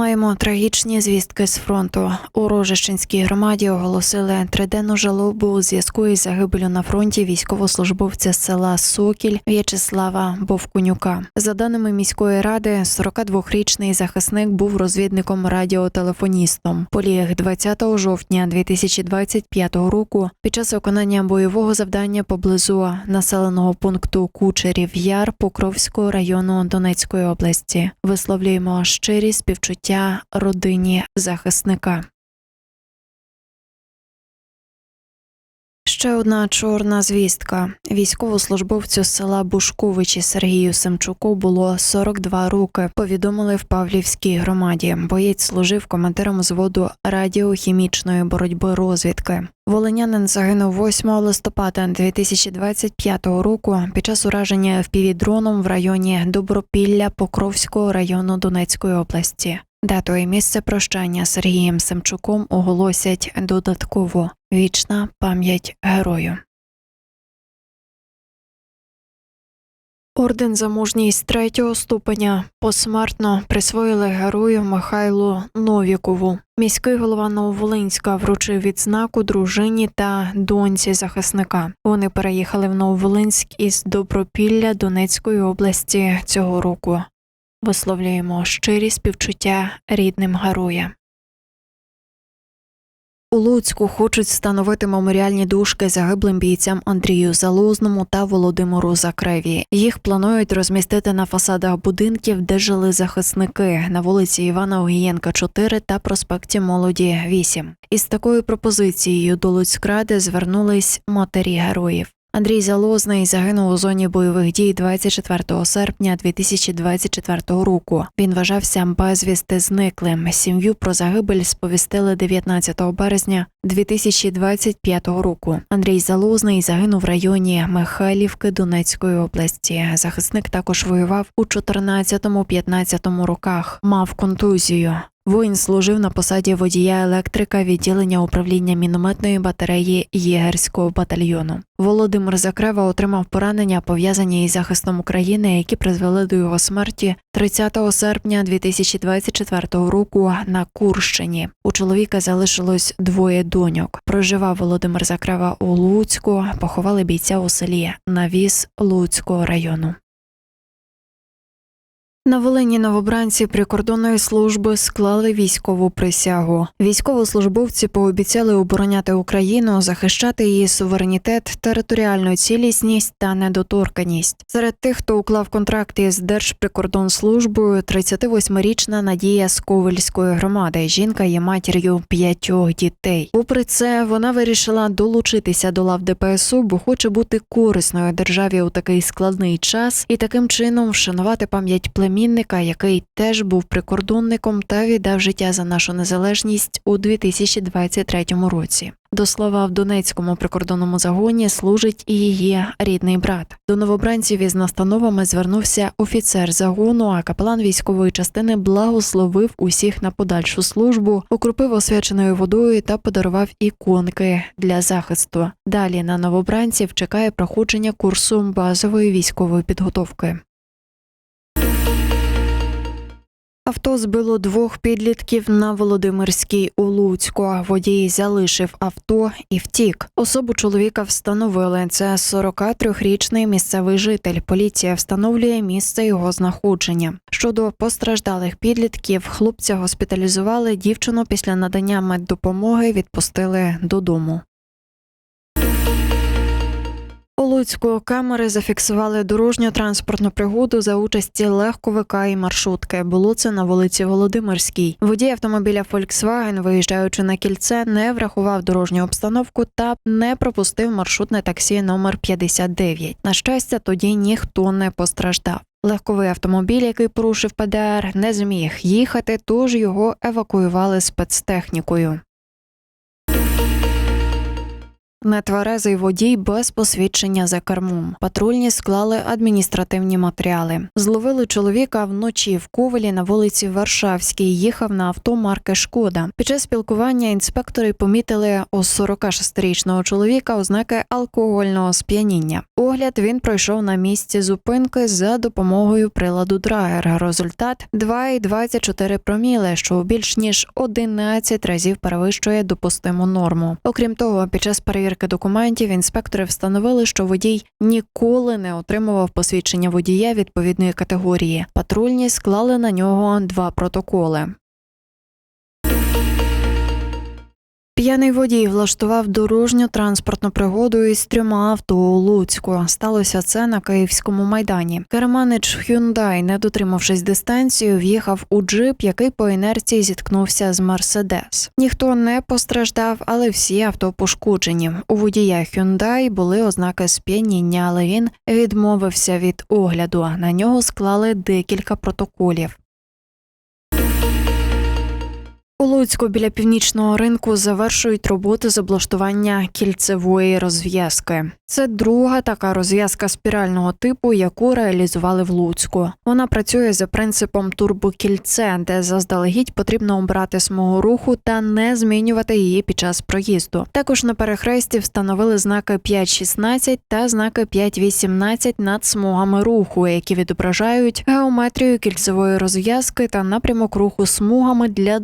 Маємо трагічні звістки з фронту. У Рожищенській громаді оголосили триденну жалобу у зв'язку із загибелю на фронті військовослужбовця з села Сокіль В'ячеслава Бовкунюка. За даними міської ради, 42-річний захисник був розвідником радіотелефоністом. Поліг 20 жовтня 2025 року під час виконання бойового завдання поблизу населеного пункту Кучерів Яр Покровського району Донецької області. Висловлюємо щирі співчуття родині захисника. Ще одна чорна звістка. Військовослужбовцю з села Бушковичі Сергію Семчуку було 42 роки. Повідомили в Павлівській громаді. Боєць служив командиром зводу радіохімічної боротьби розвідки. Волинянин загинув 8 листопада 2025 року під час ураження впівдроном в районі Добропілля Покровського району Донецької області. Дату і місце прощання Сергієм Семчуком оголосять додатково вічна пам'ять герою. Орден за мужність третього ступеня посмертно присвоїли герою Михайлу Новікову. Міський голова Нововолинська вручив відзнаку дружині та доньці захисника. Вони переїхали в Нововолинськ із Добропілля Донецької області цього року. Висловлюємо щирі співчуття рідним героя. У Луцьку хочуть встановити меморіальні дужки загиблим бійцям Андрію Залозному та Володимиру Закреві. Їх планують розмістити на фасадах будинків, де жили захисники на вулиці Івана Огієнка, 4 та проспекті Молоді 8. Із такою пропозицією до Луцькради звернулись матері героїв. Андрій Залозний загинув у зоні бойових дій 24 серпня 2024 року. Він вважався безвісти зниклим. Сім'ю про загибель сповістили 19 березня 2025 року. Андрій Залозний загинув в районі Михайлівки Донецької області. Захисник також воював у 14-15 роках. Мав контузію. Воїн служив на посаді водія електрика відділення управління мінометної батареї Єгерського батальйону. Володимир Закрева отримав поранення, пов'язані із захистом України, які призвели до його смерті 30 серпня 2024 року на Курщині. У чоловіка залишилось двоє доньок. Проживав Володимир Закрева у Луцьку. Поховали бійця у селі Навіс Луцького району. На Волині новобранці прикордонної служби склали військову присягу. Військовослужбовці пообіцяли обороняти Україну, захищати її суверенітет, територіальну цілісність та недоторканість. Серед тих, хто уклав контракт із Держприкордонслужбою, 38-річна Надія з Ковельської громади. Жінка є матір'ю п'ятьох дітей. Попри це, вона вирішила долучитися до лав ДПСУ, бо хоче бути корисною державі у такий складний час і таким чином вшанувати пам'ять племінника, який теж був прикордонником та віддав життя за нашу незалежність у 2023 році. До слова, в Донецькому прикордонному загоні служить і її рідний брат. До новобранців із настановами звернувся офіцер загону, а капелан військової частини благословив усіх на подальшу службу, окропив освяченою водою та подарував іконки для захисту. Далі на новобранців чекає проходження курсу базової військової підготовки. Авто збило двох підлітків на Володимирській у Луцьку. Водій залишив авто і втік. Особу чоловіка встановили. Це 43-річний місцевий житель. Поліція встановлює місце його знаходження. Щодо постраждалих підлітків, хлопця госпіталізували. Дівчину після надання меддопомоги відпустили додому. У Луцьку камери зафіксували дорожньо-транспортну пригоду за участі легковика і маршрутки. Було це на вулиці Володимирській. Водій автомобіля Volkswagen, виїжджаючи на кільце, не врахував дорожню обстановку та не пропустив маршрутне таксі номер 59. На щастя, тоді ніхто не постраждав. Легковий автомобіль, який порушив ПДР, не зміг їхати, тож його евакуювали спецтехнікою. Нетверезий водій без посвідчення за кермом. Патрульні склали адміністративні матеріали. Зловили чоловіка вночі в Ковелі на вулиці Варшавській. Їхав на авто марки Шкода. Під час спілкування інспектори помітили у 46-річного чоловіка ознаки алкогольного сп'яніння. Огляд він пройшов на місці зупинки за допомогою приладу Драгер. Результат 2,24 проміли, що більш ніж 11 разів перевищує допустиму норму. Окрім того, під час перевірки документів інспектори встановили, що водій ніколи не отримував посвідчення водія відповідної категорії. Патрульні склали на нього два протоколи. П'яний водій влаштував дорожню транспортну пригоду із трьома авто у Луцьку. Сталося це на Київському майдані. Керманич Hyundai, не дотримавшись дистанцію, в'їхав у джип, який по інерції зіткнувся з Мерседес. Ніхто не постраждав, але всі авто пошкоджені. У водія Hyundai були ознаки сп'яніння, але він відмовився від огляду. На нього склали декілька протоколів. У Луцьку біля північного ринку завершують роботи з облаштування кільцевої розв'язки. Це друга така розв'язка спірального типу, яку реалізували в Луцьку. Вона працює за принципом турбокільце, де заздалегідь потрібно обрати смугу руху та не змінювати її під час проїзду. Також на перехресті встановили знаки 5.16 та знаки 5.18 над смугами руху, які відображають геометрію кільцевої розв'язки та напрямок руху смугами для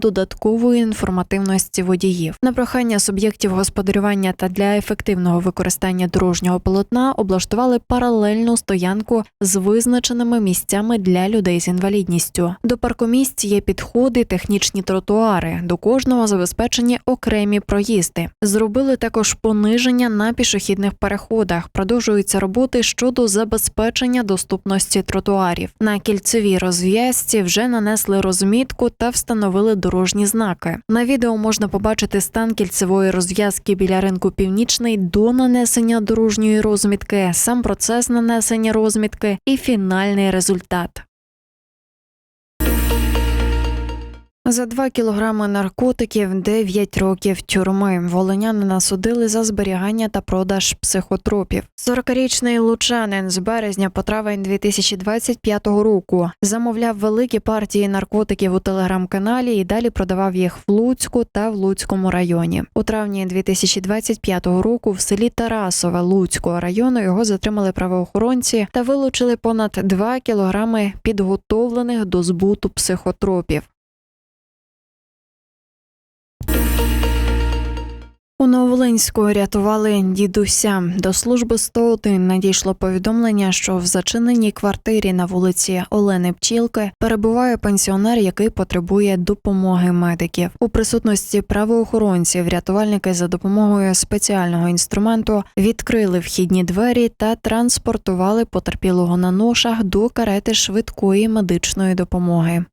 додаткової інформативності водіїв. На прохання суб'єктів господарювання та для ефективного використання дорожнього полотна облаштували паралельну стоянку з визначеними місцями для людей з інвалідністю. До паркомісць є підходи, технічні тротуари. До кожного забезпечені окремі проїзди. Зробили також пониження на пішохідних переходах. Продовжуються роботи щодо забезпечення доступності тротуарів. На кільцевій розв'язці вже нанесли розмітку та встановили дорожні знаки. На відео можна побачити стан кільцевої розв'язки біля ринку Північний до нанесення дорожньої розмітки, сам процес нанесення розмітки і фінальний результат. За два кілограми наркотиків 9 років тюрми. Волинянина судили за зберігання та продаж психотропів. 40-річний лучанин з березня по травень 2025 року замовляв великі партії наркотиків у телеграм-каналі і далі продавав їх в Луцьку та в Луцькому районі. У травні 2025 року в селі Тарасове Луцького району його затримали правоохоронці та вилучили понад 2 кілограми підготовлених до збуту психотропів. У Новолинську рятували дідуся. До служби 101 надійшло повідомлення, що в зачиненій квартирі на вулиці Олени Пчілки перебуває пенсіонер, який потребує допомоги медиків. У присутності правоохоронців рятувальники за допомогою спеціального інструменту відкрили вхідні двері та транспортували потерпілого на ношах до карети швидкої медичної допомоги.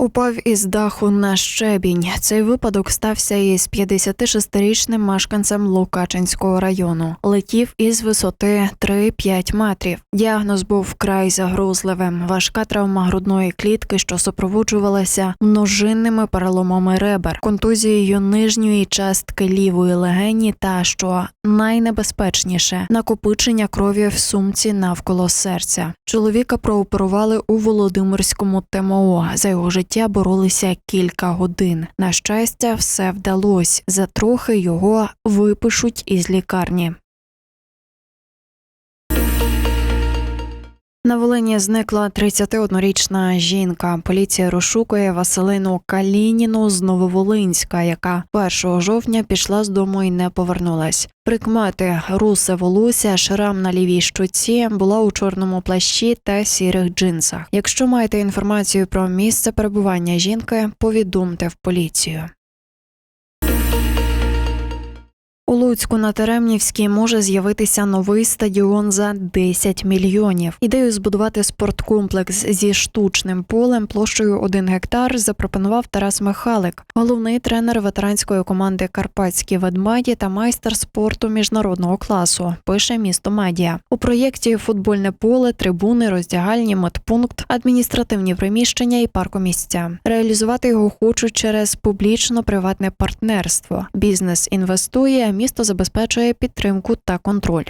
Упав із даху на щебінь. Цей випадок стався із 56-річним мешканцем Лукачинського району. Летів із висоти 3-5 метрів. Діагноз був вкрай загрозливим. Важка травма грудної клітки, що супроводжувалася множинними переломами ребер, контузією нижньої частки лівої легені та що найнебезпечніше накопичення крові в сумці навколо серця. Чоловіка прооперували у Володимирському ТМО. За його життя боролися кілька годин. На щастя, все вдалось. За трохи його випишуть із лікарні. На Волині зникла 31-річна жінка. Поліція розшукує Василину Калініну з Нововолинська, яка 1 жовтня пішла з дому і не повернулась. Прикмети русе волосся, шрам на лівій щоці, була у чорному плащі та сірих джинсах. Якщо маєте інформацію про місце перебування жінки, повідомте в поліцію. У Луцьку на Теремнівській може з'явитися новий стадіон за 10 мільйонів. Ідею збудувати спорткомплекс зі штучним полем площею 1 гектар запропонував Тарас Михалик, головний тренер ветеранської команди Карпатські ведмеді та майстер спорту міжнародного класу. Пише місто медіа. У проєкті футбольне поле, трибуни, роздягальні, медпункт, адміністративні приміщення і паркомісця. Реалізувати його хочуть через публічно-приватне партнерство. Бізнес інвестує, місто забезпечує підтримку та контроль.